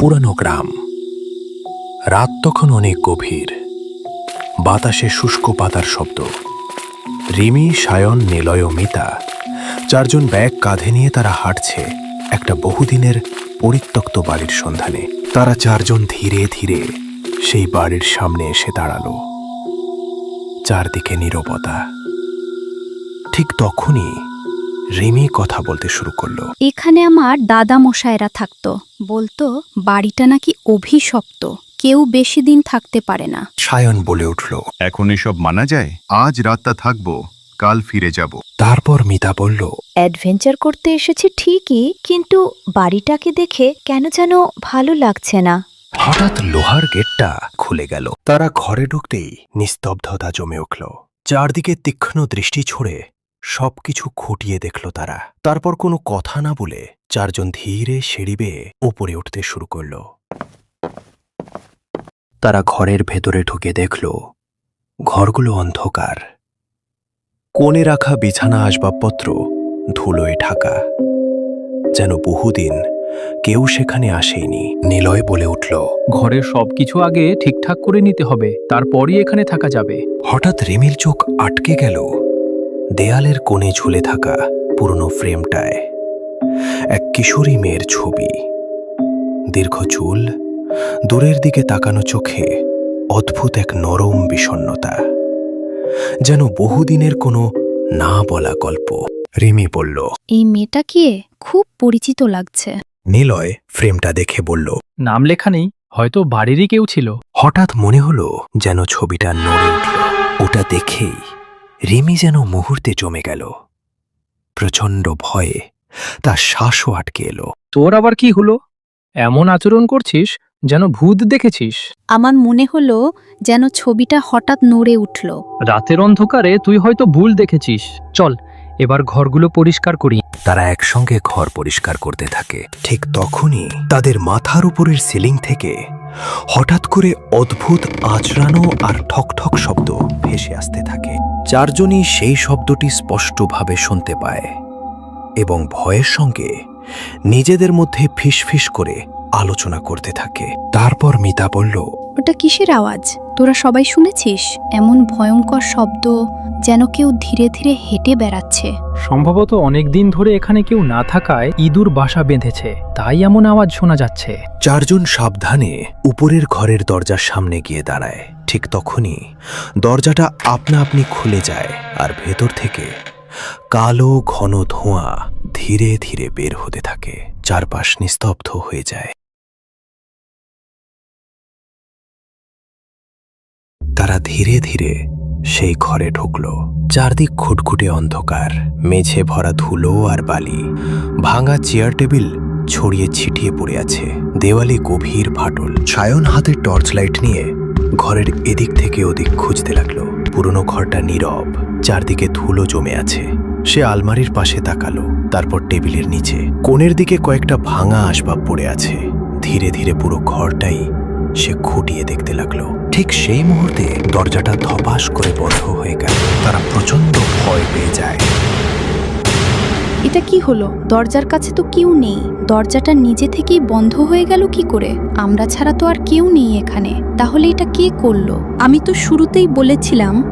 পুরানো গ্রাম। রাত তখন অনেক গভীর। বাতাসে শুষ্ক পাতার শব্দ। রিমি, সায়ন, নিলয় মিতা চারজন ব্যাগ কাঁধে নিয়ে তারা হাঁটছে একটা বহুদিনের পরিত্যক্ত বাড়ির সন্ধানে। তারা চারজন ধীরে ধীরে সেই বাড়ির সামনে এসে দাঁড়াল। চারদিকে নীরবতা। ঠিক তখনই রিমি কথা বলতে শুরু করল। এখানে আমার দাদা মশায়েরা থাকতো। বলতো বাড়িটা নাকি অভিশপ্ত। কেউ বেশি দিন থাকতে পারে না। সায়ন বলে উঠল এখন এসব মানা যায়? আজ রাতটা থাকব কাল ফিরে যাব। তারপর মিতা বলল অ্যাডভেঞ্চার করতে এসেছি ঠিকই কিন্তু বাড়িটাকে দেখে কেন যেন ভালো লাগছে না। হঠাৎ লোহার গেটটা খুলে গেল। তারা ঘরে ঢুকতেই নিস্তব্ধতা জমে উঠল। চারদিকে তীক্ষ্ণ দৃষ্টি ছড়ে সবকিছু খুঁটিয়ে দেখল তারা। তারপর কোনো কথা না বলে চারজন ধীরে সিঁড়ি বেয়ে উপরে উঠতে শুরু করল। তারা ঘরের ভেতরে ঢুকে দেখল ঘরগুলো অন্ধকার। কোণে রাখা বিছানা আসবাবপত্র ধুলোয় ঢাকা। যেন বহুদিন কেউ সেখানে আসেনি নিলয় বলে উঠল ঘরের সবকিছু আগে ঠিকঠাক করে নিতে হবে তারপরই এখানে থাকা যাবে। হঠাৎ রেমির চোখ আটকে গেল। দেয়ালের কোণে ঝুলে থাকা পুরনো ফ্রেমটায় এক কিশোরী মেয়ের ছবি। দীর্ঘ চুল দূরের দিকে তাকানো চোখে অদ্ভুত এক নরম বিষণ্ণতা। যেন বহুদিনের কোনো না বলা গল্প। রিমি বলল এই মেয়েটা কে খুব পরিচিত লাগছে। নিলয় ফ্রেমটা দেখে বলল নাম লেখা নেই হয়তো বাড়িরই কেউ ছিল। হঠাৎ মনে হলো যেন ছবিটা নড়ে উঠল। ওটা দেখেই রিমি যেন মুহূর্তে জমে গেল। প্রচণ্ড ভয়ে তার শ্বাসও আটকে এলো। তোর আবার কি হলো? এমন আচরণ করছিস যেন ভূত দেখেছিস। আমার মনে হলো যেন ছবিটা হঠাৎ নড়ে উঠল। রাতের অন্ধকারে তুই হয়তো ভুল দেখেছিস। চল এবার ঘরগুলো পরিষ্কার করি। তারা একসঙ্গে ঘর পরিষ্কার করতে থাকে। ঠিক তখনই তাদের মাথার উপরের সিলিং থেকে হঠাৎ করে অদ্ভুত আচরানো আর ঠকঠক শব্দ ভেসে আসতে থাকে। চারজনই সেই শব্দটি স্পষ্টভাবে শুনতে পায় এবং ভয়ের সঙ্গে নিজেদের মধ্যে ফিসফিস করে আলোচনা করতে থাকে। তারপর মিতা বলল, ওটা কিসের আওয়াজ? তোরা সবাই শুনেছিস? এমন ভয়ঙ্কর শব্দ যেন কেউ ধীরে ধীরে হেঁটে বেড়াচ্ছে। সম্ভবত অনেক দিন ধরে এখানে কেউ না থাকায় ইঁদুর বাসা বেঁধেছে। তাই এমন আওয়াজ শোনা যাচ্ছে। চারজন সাবধানে উপরের ঘরের দরজার সামনে গিয়ে দাঁড়ায়। ঠিক তখনই দরজাটা আপনা আপনি খুলে যায় আর ভেতর থেকে কালো ঘন ধোঁয়া ধীরে ধীরে বের হতে থাকে। চারপাশ নিস্তব্ধ হয়ে যায়। তারা ধীরে ধীরে সেই ঘরে ঢুকল। চারদিক খুটখুটে অন্ধকার, মেঝে ভরা ধুলো আর বালি, ভাঙা চেয়ার টেবিল ছড়িয়ে ছিটিয়ে পড়ে আছে, দেওয়ালে গভীর ফাটল। ছায়ন হাতে টর্চ লাইট নিয়ে ঘরের এদিক থেকে ওদিক খুঁজতে লাগল। পুরনো ঘরটা নীরব, চারদিকে ধুলো জমে আছে। সে আলমারির পাশে তাকালো, তারপর টেবিলের নিচে। কোণের দিকে কয়েকটা ভাঙা আসবাব পড়ে আছে। ধীরে ধীরে পুরো ঘরটাই সে খুঁটিয়ে দেখতে লাগল। ঠিক সেই মুহূর্তে দরজাটা ধপাস করে বন্ধ হয়ে গেল। তারা প্রচণ্ড ভয় পেয়ে যায়। এটা কি হলো? দরজার কাছে তো কেউ নেই। দরজাটা নিজে থেকেই বন্ধ হয়ে গেল কি করে? আমরা ছাড়া তো আর কেউ নেই এখানে। তাহলে এটা কে করল? আমি তো শুরুতেই বলেছিলাম,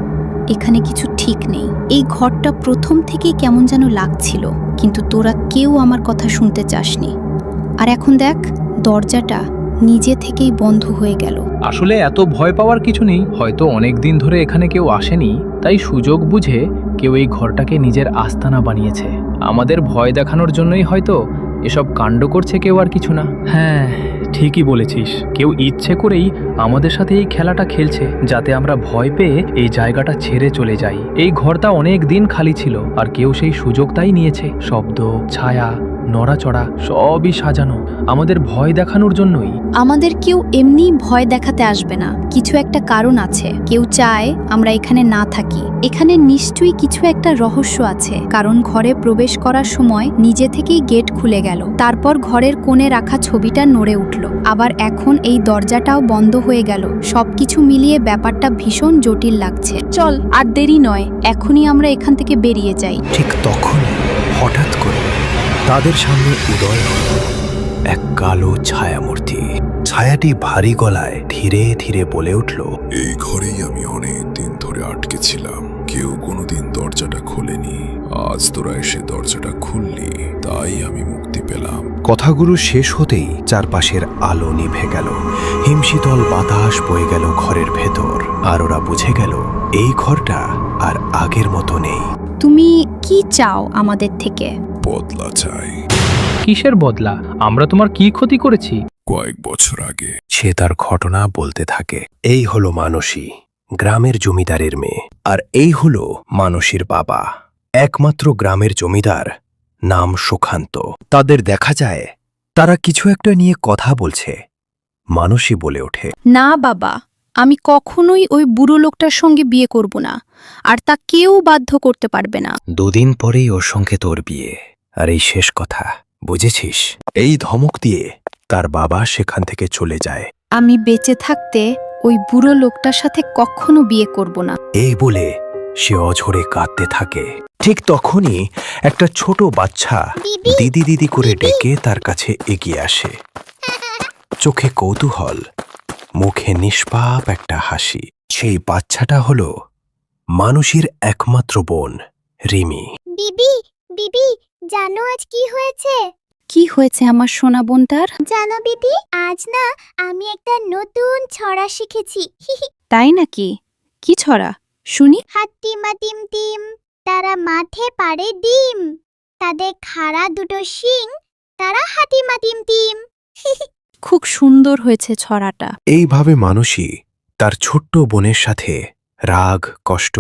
এখানে কিছু ঠিক নেই। এই ঘরটা প্রথম থেকেই কেমন যেন লাগছিল। কিন্তু তোরা কেউ আমার কথা শুনতে চাসনি। আর এখন দেখ, দরজাটা নিজে থেকেই বন্ধ হয়ে গেল। আসলে এত ভয় পাওয়ার কিছু নেই। হয়তো অনেক দিন ধরে এখানে কেউ আসেনি তাই সুযোগ বুঝে কেউ এই ঘরটাকে নিজের আস্তানা বানিয়েছে। আমাদের ভয় দেখানোর জন্যই হয়তো এসব কাণ্ড করছে কেউ আর কিছু না। হ্যাঁ ঠিকই বলেছিস। কেউ ইচ্ছে করেই আমাদের সাথে এই খেলাটা খেলছে, যাতে আমরা ভয় পেয়ে এই জায়গাটা ছেড়ে চলে যাই। এই ঘরটা অনেক দিন খালি ছিল, আর কেউ সেই সুযোগটাই নিয়েছে। শব্দ, ছায়া, নড়াচড়া, সবই সাজানো। আমাদের ভয় দেখানোর জন্যই। আমাদের কেউ এমনি ভয় দেখাতে আসবে না। কিছু একটা কারণ আছে। কেউ চায় আমরা এখানে না থাকি। এখানে নিশ্চয়ই কিছু একটা রহস্য আছে। কারণ ঘরে প্রবেশ করার সময় নিজে থেকেই গেট খুলে গেল। তারপর ঘরের কোণে রাখা ছবিটা নড়ে উঠল। আবার এখন এই দরজাটাও বন্ধ হয়ে গেল। সবকিছু মিলিয়ে ব্যাপারটা ভীষণ জটিল লাগছে। চল আর দেরি নয়। এখনই আমরা এখান থেকে বেরিয়ে যাই। ঠিক তখনই হঠাৎ করে তাদের সামনে উদয় হল এক কালো ছায়ামূর্তি। ছায়াটি ভারী গলায় ধীরে ধীরে বলে উঠল এই ঘরেই আমি অনেক দিন ধরে আটকে ছিলাম। কেউ কোনোদিন দরজাটা খোলেনি। আজ তোরা এসে দরজাটা খুললি তাই আমি মুক্তি পেলাম। কথাগুলো শেষ হতেই চারপাশের আলো নিভে গেল। হিমশীতল বাতাস বয়ে গেল ঘরের ভেতর আর ওরা বুঝে গেল এই ঘরটা আর আগের মতো নেই। তুমি কি চাও আমাদের থেকে? বদলা চাই। কিসের বদলা? আমরা তোমার কি ক্ষতি করেছি? কয়েক বছর আগে। সে তার ঘটনা বলতে থাকে এই হলো মানসী। গ্রামের জমিদারের মেয়ে। আর এই হল মানসীর বাবা। একমাত্র গ্রামের জমিদার নাম সুখান্ত তাদের দেখা যায় তারা কিছু একটা নিয়ে কথা বলছে। মানসী বলে ওঠে না বাবা আমি কখনোই ওই বুড়ো লোকটার সঙ্গে বিয়ে করব না আর তা কেউ বাধ্য করতে পারবে না। দুদিন পরেই ওর সঙ্গে তোর বিয়ে। আর এই শেষ কথা বুঝেছিস? এই ধমক দিয়ে তার বাবা সেখান থেকে চলে যায়। আমি বেঁচে থাকতে ওই বুড়ো লোকটার সাথে কখনো বিয়ে করব না। এই বলে সে অঝরে কাঁদতে থাকে। ঠিক তখনই একটা ছোট বাচ্চা দিদি দিদি করে ডেকে তার কাছে এগিয়ে আসে। চোখে কৌতূহল মুখে নিষ্পাপ একটা হাসি। সেই বাচ্চাটা হলো মানুষের একমাত্র বোন রিমি। বিবি বিবি জানো আজ কি হয়েছে? কি হয়েছে আমার সোনা বোনটার? জানো বিবি আজ না আমি একটা নতুন ছড়া শিখেছি। তাই নাকি? কি ছড়া? শুনি। হাত্তিমা টিম টিম তারা মাঠে পারে ডিম। তাদের খাড়া দুটো শিং তারা হাতিমা টিম টিম খুব সুন্দর হয়েছে ছড়াটা। এইভাবে মানুষই তার ছোট্ট বোনের সাথে রাগ কষ্ট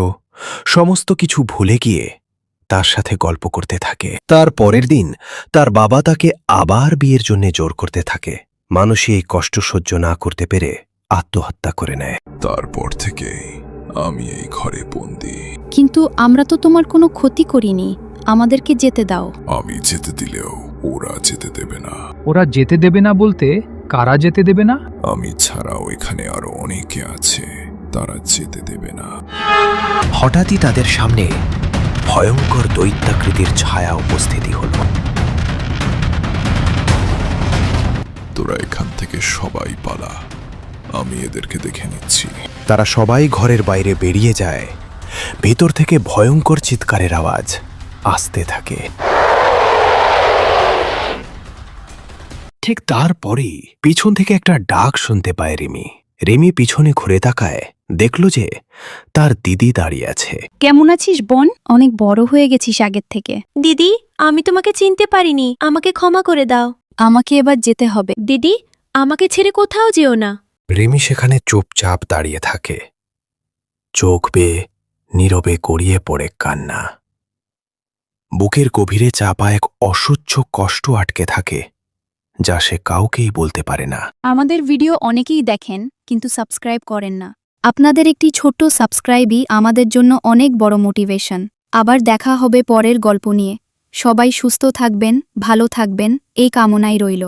সমস্ত কিছু ভুলে গিয়ে তার সাথে গল্প করতে থাকে। তার পরের দিন তার বাবা তাকে আবার বিয়ের জন্য জোর করতে থাকে। মানুষই এই কষ্ট সহ্য না করতে পেরে আত্মহত্যা করে নেয়। তারপর থেকেই আমি এই ঘরে বন্দি। কিন্তু আমরা তো তোমার কোনো ক্ষতি করিনি। আমাদেরকে যেতে দাও। আমি যেতে দিলেও ওরা যেতে দেবে না। ওরা যেতে দেবে না বলতে কারা যেতে দেবে না? আমি ছাড়াও এখানে আরও অনেকে আছে। তারা যেতে দেবে না। হঠাৎই তাদের সামনে ভয়ঙ্কর দৈত্যাকৃতির ছায়া উপস্থিতি হল। তোরা এখান থেকে সবাই পালা। আমি এদেরকে দেখে নিচ্ছি। তারা সবাই ঘরের বাইরে বেরিয়ে যায়। ভেতর থেকে ভয়ঙ্কর চিৎকারের আওয়াজ আসতে থাকে। ঠিক তারপরেই পিছন থেকে একটা ডাক শুনতে পায় রিমি। রিমি পিছনে ঘুরে তাকায় দেখল যে তার দিদি দাঁড়িয়ে আছে। কেমন আছিস বোন? অনেক বড় হয়ে গেছিস আগের থেকে। দিদি আমি তোমাকে চিনতে পারিনি। আমাকে ক্ষমা করে দাও। আমাকে এবার যেতে হবে। দিদি আমাকে ছেড়ে কোথাও যেও না। রেমি সেখানে চুপচাপ দাঁড়িয়ে থাকে। চোখ বেয়ে নীরবে গড়িয়ে পড়ে কান্না। বুকের গভীরে চাপা এক অসহ্য কষ্ট আটকে থাকে। যা সে কাউকেই বলতে পারে না। আমাদের ভিডিও অনেকেই দেখেন, কিন্তু সাবস্ক্রাইব করেন না। আপনাদের একটি ছোট্ট সাবস্ক্রাইবই আমাদের জন্য অনেক বড় মোটিভেশন। আবার দেখা হবে পরের গল্প নিয়ে। সবাই সুস্থ থাকবেন, ভালো থাকবেন, এই কামনাই রইল।